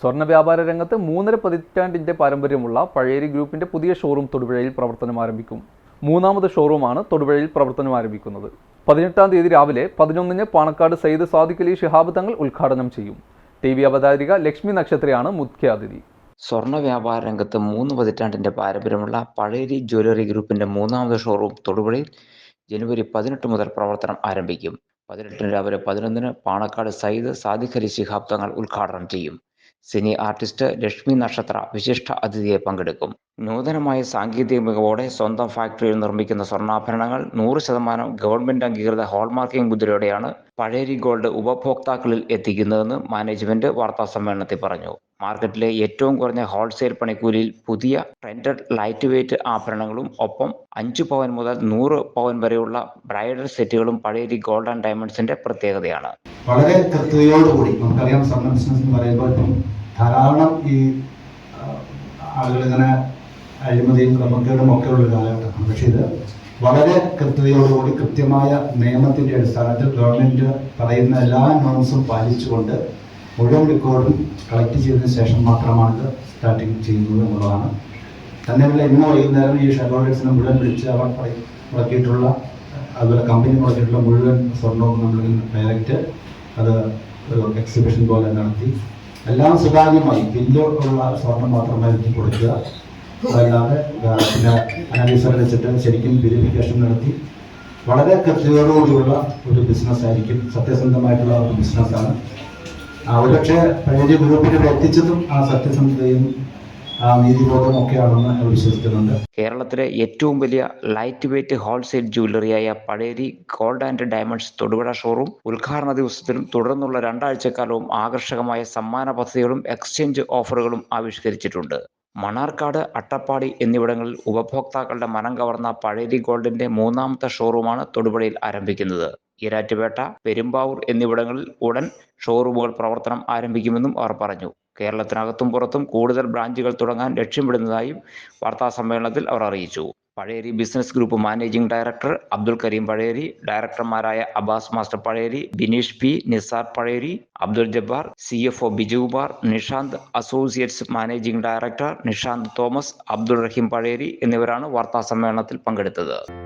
സ്വർണ വ്യാപാര രംഗത്ത് മൂന്നര പതിറ്റാണ്ടിന്റെ പാരമ്പര്യമുള്ള പഴയരി ഗ്രൂപ്പിന്റെ പുതിയ ഷോറൂം തൊടുപുഴയിൽ പ്രവർത്തനം ആരംഭിക്കും. മൂന്നാമത് ഷോറൂമാണ് തൊടുപുഴയിൽ പ്രവർത്തനം ആരംഭിക്കുന്നത്. പതിനെട്ടാം തീയതി രാവിലെ പതിനൊന്നിന് പാണക്കാട് സയ്യിദ് സാദിഖ് അലി ശിഹാബ് തങ്ങൾ ഉദ്ഘാടനം ചെയ്യും. ടി വി അവതാരിക ലക്ഷ്മി നക്ഷത്രയാണ് മുഖ്യാതിഥി സ്വർണ വ്യാപാര രംഗത്ത് മൂന്ന് പതിറ്റാണ്ടിന്റെ പാരമ്പര്യമുള്ള പഴയരി ജ്വല്ലറി ഗ്രൂപ്പിന്റെ മൂന്നാമത് ഷോറൂം തൊടുപുഴയിൽ ജനുവരി പതിനെട്ട് മുതൽ പ്രവർത്തനം ആരംഭിക്കും. പതിനെട്ടിന് രാവിലെ പതിനൊന്നിന് പാണക്കാട് സയ്യിദ് സാദിഖ് അലി ശിഹാബ് തങ്ങൾ ഉദ്ഘാടനം ചെയ്യും. സിനി ആർട്ടിസ്റ്റ് ലക്ഷ്മി നക്ഷത്ര വിശിഷ്ട അതിഥിയെ പങ്കെടുക്കും. നൂതനമായ സാങ്കേതിക മികവോടെ സ്വന്തം ഫാക്ടറിയിൽ നിർമ്മിക്കുന്ന സ്വർണാഭരണങ്ങൾ നൂറ് ശതമാനം ഗവൺമെന്റ് അംഗീകൃത ഹോൾമാർക്കിംഗ് മുദ്രയോടെയാണ് പഴേരി ഗോൾഡ് ഉപഭോക്താക്കളിൽ എത്തിക്കുന്നതെന്ന് മാനേജ്മെന്റ് വാർത്താ സമ്മേളനത്തിൽ പറഞ്ഞു. മാർക്കറ്റിലെ ഏറ്റവും കുറഞ്ഞ ഹോൾസെയിൽ പണിക്കൂലിയിൽ പുതിയ ട്രെൻഡഡ് ലൈറ്റ് വെയ്റ്റ് ആഭരണങ്ങളും ഒപ്പം അഞ്ചു പവൻ മുതൽ നൂറ് പവൻ വരെയുള്ള ബ്രൈഡൽ സെറ്റുകളും പഴയരി ഗോൾഡ് ആൻഡ് ഡയമണ്ട്സിന്റെ പ്രത്യേകതയാണ്. വളരെ കൃത്യതയോടുകൂടി നമുക്കറിയാം സ്വർണ ബിസിനസ് എന്ന് പറയുമ്പോൾ ധാരാളം ഈ ആളുകളിങ്ങനെ അഴിമതിയും ക്രമക്കേടും ഒക്കെ ഉള്ള കാലഘട്ടമാണ്. പക്ഷേ ഇത് വളരെ കൃത്യതയോടുകൂടി കൃത്യമായ നിയമത്തിന്റെ അടിസ്ഥാനത്തിൽ ഗവൺമെന്റ് പറയുന്ന എല്ലാ നോംസും പാലിച്ചുകൊണ്ട് മുഴുവൻ റെക്കോർഡും കളക്ട് ചെയ്തതിനു ശേഷം മാത്രമാണ് ഇത് സ്റ്റാർട്ടിങ് ചെയ്യുന്നത് എന്നുള്ളതാണ്. തന്നെയല്ല ഇന്ന് വൈകുന്നേരം ഈ ഷെയർ ഹോൾഡേഴ്സിനെ മുഴുവൻ വിളിച്ച് അവർ മുടക്കിയിട്ടുള്ള അതുപോലെ കമ്പനി മുടക്കിയിട്ടുള്ള മുഴുവൻ സ്വർണവും നമ്മൾ ഡയറക്റ്റ് അത് എക്സിബിഷൻ പോലെ നടത്തി എല്ലാം സുതാര്യമായി. ബില്ല് ഉള്ള സ്വർണം മാത്രമായിരിക്കും കൊടുക്കുക. അതല്ലാതെ പിന്നെ അനാലിസ് വെച്ചിട്ട് ശരിക്കും വെരിഫിക്കേഷൻ നടത്തി വളരെ കൃത്യതയോടുകൂടിയുള്ള ഒരു ബിസിനസ് ആയിരിക്കും. സത്യസന്ധമായിട്ടുള്ള ഒരു ബിസിനസ്സാണ് ഒരുപക്ഷെ പഴയ ഗ്രൂപ്പിൽ എത്തിച്ചതും ആ സത്യസന്ധതയും ആ കേരളത്തിലെ ഏറ്റവും വലിയ light weight wholesale ജ്വല്ലറിയായ Pazheri gold and diamonds Thodupuzha showroom ഉദ്ഘാടന ദിവസത്തിലും തുടർന്നുള്ള രണ്ടാഴ്ചക്കാലവും ആകർഷകമായ സമ്മാന പദ്ധതികളും എക്സ്ചേഞ്ച് ഓഫറുകളും ആവിഷ്കരിച്ചിട്ടുണ്ട്. മണാർക്കാട് അട്ടപ്പാടി എന്നിവിടങ്ങളിൽ ഉപഭോക്താക്കളുടെ മനം കവർന്ന പഴേരി ഗോൾഡിന്റെ മൂന്നാമത്തെ ഷോറൂമാണ് തൊടുപുഴയിൽ ആരംഭിക്കുന്നത്. ഈരാറ്റുപേട്ട പെരുമ്പാവൂർ എന്നിവിടങ്ങളിൽ ഉടൻ ഷോറൂമുകൾ പ്രവർത്തനം ആരംഭിക്കുമെന്നും അവർ പറഞ്ഞു. കേരളത്തിനകത്തും പുറത്തും കൂടുതൽ ബ്രാഞ്ചുകൾ തുടങ്ങാൻ ലക്ഷ്യമിടുന്നതായും വാർത്താ സമ്മേളനത്തിൽ അവർ അറിയിച്ചു. Pazhayari business group managing director Abdul Kareem Pazhayari ഡയറക്ടർമാരായ Abbas master Pazhayari Bineesh P Nisar Pazhayari Abdul Jabbar C F O Bijukumar Nishanth associates managing director Nishanth Thomas Abdul Rahim Pazhayari എന്നിവരാണ് വാർത്താ സമ്മേളനത്തിൽ പങ്കെടുത്തത്.